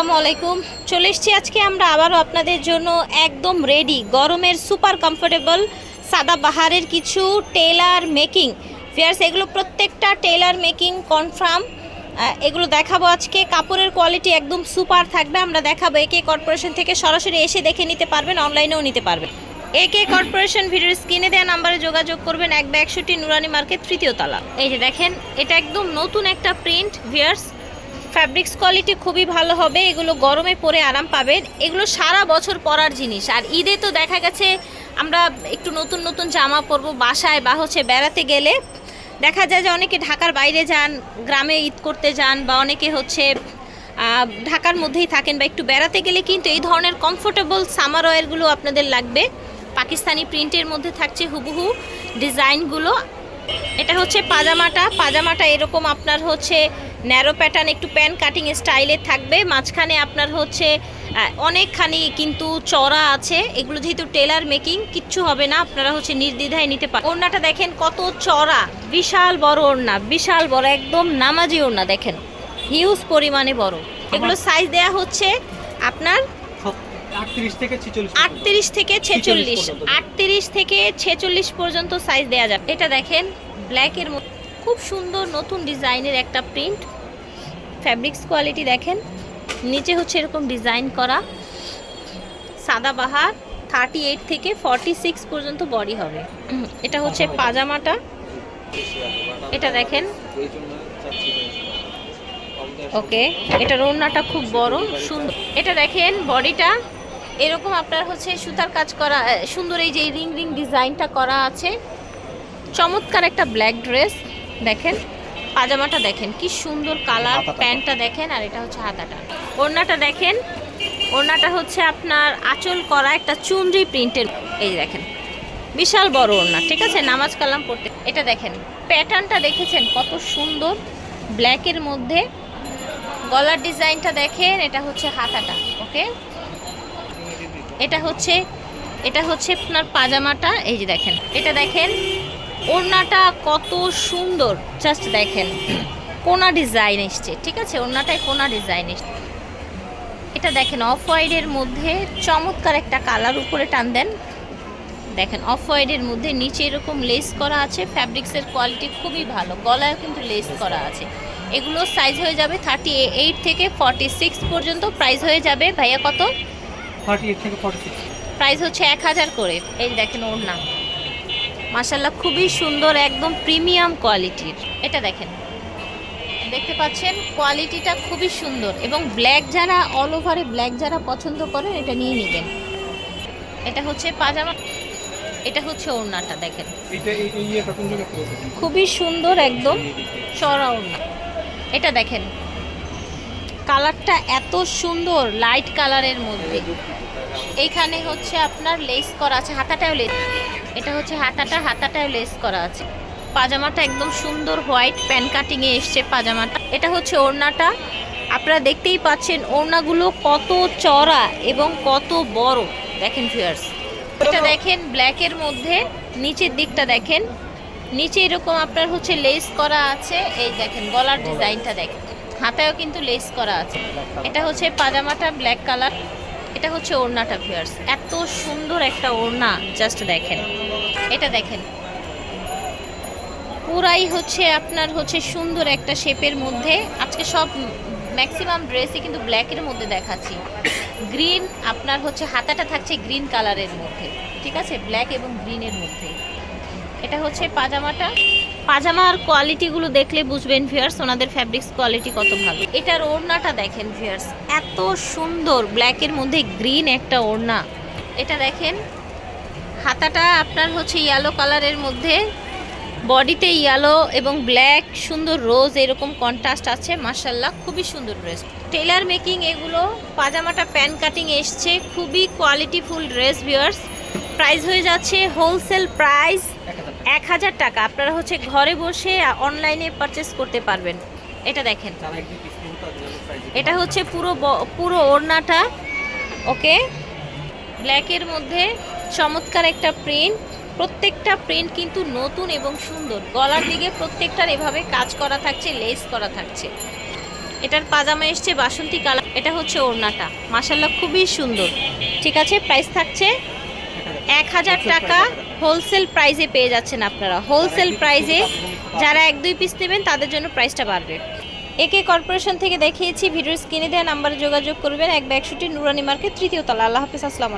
আসসালামু আলাইকুম। চলে এসছি আজকে আমরা আবারও আপনাদের জন্য একদম রেডি গরমের সুপার কমফোর্টেবল সাদা বাহারের কিছু টেলার মেকিং ফেয়ার্স এগুলো প্রত্যেকটা টেলার মেকিং কনফার্ম এগুলো দেখাবো আজকে। কাপড়ের কোয়ালিটি একদম সুপার থাকবে। আমরা দেখাবো একে কর্পোরেশন থেকে সরাসরি এসে দেখে নিতে পারবেন অনলাইনেও নিতে পারবেন। একে কর্পোরেশন ভিডিওর স্ক্রিনে দেওয়া নাম্বারে যোগাযোগ করবেন। এক একষট্টি নুরানি মার্কেট তৃতীয় তলা। এই যে দেখেন, এটা একদম নতুন একটা প্রিন্ট ভিয়ার্স ফ্যাব্রিক্স কোয়ালিটি খুবই ভালো হবে, এগুলো গরমে পরে আরাম পাবেন। এগুলো সারা বছর পরার জিনিস। আর ঈদে তো দেখা গেছে, আমরা একটু নতুন নতুন জামা পরবো বাসায় বা হচ্ছে বেড়াতে গেলে। দেখা যায় যে অনেকে ঢাকার বাইরে যান, গ্রামে ঈদ করতে যান বা অনেকে হচ্ছে ঢাকার মধ্যেই থাকেন বা একটু বেড়াতে গেলে কিন্তু এই ধরনের কমফোর্টেবল সামার অয়েলগুলো আপনাদের লাগবে। পাকিস্তানি প্রিন্টের মধ্যে থাকছে হুবহু ডিজাইনগুলো এটা হচ্ছে পাজামাটা। পাজামাটা এরকম আপনার হচ্ছে ন্যারো প্যাটার্ন একটু প্যান কাটিং স্টাইলে থাকবে। মাঝখানে আপনার হচ্ছে অনেকখানি কিন্তু চড়া আছে। এগুলো যেহেতু টেলার মেকিং কিচ্ছু হবে না আপনারা হচ্ছে নির্দ্বিধায় নিতে পারেন ওড়নাটা দেখেন কত চড়া বিশাল বড় ওড়না বিশাল বড় একদম নামাজি ওড়না দেখেন। হিউজ পরিমাণে বড়। এগুলো সাইজ দেয়া হচ্ছে আপনার আটত্রিশ থেকে ছিচল্লিশ আটত্রিশ থেকে ছেচল্লিশ পর্যন্ত। সাইজ দেওয়া যাবে। এটা দেখেন ব্ল্যাকের মধ্যে খুব সুন্দর নতুন ডিজাইনের একটা প্রিন্ট। ফ্যাব্রিক্স কোয়ালিটি দেখেন নিচে হচ্ছে এরকম ডিজাইন করা। সাদা বাহার থার্টি এইট থেকে ফর্টি সিক্স পর্যন্ত বডি হবে। এটা হচ্ছে পাজামাটা। এটা দেখেন। ওকে এটা রোনাটা খুব বড় সুন্দর। এটা দেখেন বডিটা এরকম আপনার হচ্ছে সুতার কাজ করা সুন্দর এই যে রিং রিং ডিজাইনটা করা আছে। চমৎকার একটা ব্ল্যাক ড্রেস। দেখেন পাজামাটা দেখেন কি সুন্দর কালার প্যান্টটা দেখেন আর এটা হচ্ছে হাতাটা। ওড়নাটা দেখেন ওড়নাটা হচ্ছে আপনার আঁচল করা একটা চুনরি প্রিন্টের। এই দেখেন বিশাল বড় ওড়না ঠিক আছে? নামাজ কালাম পড়তে। এটা দেখেন প্যাটার্নটা দেখেছেন? কত সুন্দর ব্ল্যাকের মধ্যে। গলার ডিজাইনটা দেখেন এটা হচ্ছে হাতাটা ওকে? এটা হচ্ছে এটা হচ্ছে আপনার পাজামাটা এই যে দেখেন এটা দেখেন ওড়নাটা কত সুন্দর। জাস্ট দেখেন কোনা ডিজাইন এসছে ঠিক আছে? ওড়নাটায় কোনা ডিজাইন এসছে। এটা দেখেন অফ হোয়াইটের মধ্যে চমৎকার একটা কালার উপরে টান দেন। দেখেন অফ হোয়াইটের মধ্যে নিচে এরকম লেস করা আছে ফ্যাব্রিক্সের কোয়ালিটি খুবই ভালো গলায় কিন্তু লেস করা আছে। এগুলো সাইজ হয়ে যাবে থার্টি এইট থেকে ফর্টি সিক্স পর্যন্ত প্রাইস হয়ে যাবে ভাইয়া কত? থার্টি এইট থেকে ফর্টি সিক্স প্রাইস হচ্ছে এক হাজার করে এই দেখেন ওর নাম মাসাল্লাহ খুবই সুন্দর একদম প্রিমিয়াম কোয়ালিটির। এটা দেখেন। দেখতে পাচ্ছেন কোয়ালিটিটা খুবই সুন্দর এবং ব্ল্যাক যারা অল ওভারে ব্ল্যাক যারা পছন্দ করেন এটা নিয়ে নেবেন। এটা হচ্ছে পাজামা এটা হচ্ছে ওড়নাটা দেখেন? খুবই সুন্দর একদম চড়া ওড়না। এটা দেখেন কালারটা এত সুন্দর লাইট কালারের মধ্যে। এইখানে হচ্ছে আপনার লেস করা আছে হাতাটাও লেস এটা হচ্ছে হাতাটা, হাতাটায় লেস করা আছে। পাজামাটা একদম সুন্দর হোয়াইট প্যান কাটিংয়ে এসছে পাজামাটা। এটা হচ্ছে ওড়নাটা। আপনারা দেখতেই পাচ্ছেন ওড়নাগুলো কত চড়া এবং কত বড়। দেখেন ভিউয়ার্স এটা দেখেন ব্ল্যাকের মধ্যে, নিচের দিকটা দেখেন। নিচে এরকম আপনার হচ্ছে লেস করা আছে। এই দেখেন গলার ডিজাইনটা দেখেন। হাতায়ও কিন্তু লেস করা আছে। এটা হচ্ছে পাজামাটা ব্ল্যাক কালার এটা হচ্ছে ওড়নাটা ভিউয়ার্স এত সুন্দর একটা ওড়না জাস্ট দেখেন। এটা দেখেন। পুরাই হচ্ছে আপনার হচ্ছে সুন্দর একটা শেপের মধ্যে। আজকে সব ম্যাক্সিমাম ড্রেসই কিন্তু ব্ল্যাকের মধ্যে দেখাচ্ছি। গ্রিন আপনার হচ্ছে হাতাটা থাকছে গ্রিন কালারের মধ্যে। ঠিক আছে? ব্ল্যাক এবং গ্রিনের মধ্যে। এটা হচ্ছে পাজামাটা। পাজামার কোয়ালিটিগুলো দেখলে বুঝবেন ভিয়ার্স ওনাদের ফ্যাব্রিক্স কোয়ালিটি কত ভালো। এটার ওড়নাটা দেখেন ভিয়ার্স এত সুন্দর। ব্ল্যাকের মধ্যে গ্রিন একটা ওড়না। এটা দেখেন, হাতাটা আপনার হচ্ছে ইয়েলো কালারের মধ্যে। বডিতে ইয়েলো এবং ব্ল্যাক সুন্দর রোজ এরকম কন্ট্রাস্ট আছে মার্শাল্লাহ খুবই সুন্দর ড্রেস টেলার মেকিং এগুলো, পাজামাটা প্যান কাটিং এসছে, খুবই কোয়ালিটিফুল ড্রেস ভিউয়ার্স প্রাইস হয়ে যাচ্ছে হোলসেল প্রাইস এক হাজার টাকা। আপনারা হচ্ছে ঘরে বসে অনলাইনে পারচেস করতে পারবেন। এটা দেখেন। এটা হচ্ছে পুরো পুরো ওড়নাটা। ওকে? ব্ল্যাকের মধ্যে চমৎকার একটা প্রিন্ট প্রত্যেকটা প্রিন্ট কিন্তু নতুন এবং সুন্দর। গলার দিকে প্রত্যেকটার এভাবে কাজ করা থাকছে লেস করা থাকছে। এটার পাজামা এসছে বাসন্তী কালার। এটা হচ্ছে ওড়নাটা। মাসাল্লাহ খুবই সুন্দর। ঠিক আছে? প্রাইস থাকছে এক হাজার টাকা হোলসেল প্রাইসে পেয়ে যাচ্ছেন আপনারা। হোলসেল প্রাইসে যারা এক দুই পিস নেবেন, তাদের জন্য প্রাইসটা বাড়বে। একে কর্পোরেশন থেকে দেখিয়েছি, ভিডিওর স্ক্রিনে দেওয়া নাম্বারে যোগাযোগ করবেন। এক ব্যাগশুটি নুরানি মার্কেট, তৃতীয় তলা। আল্লাহ হাফিজ, আসসালামু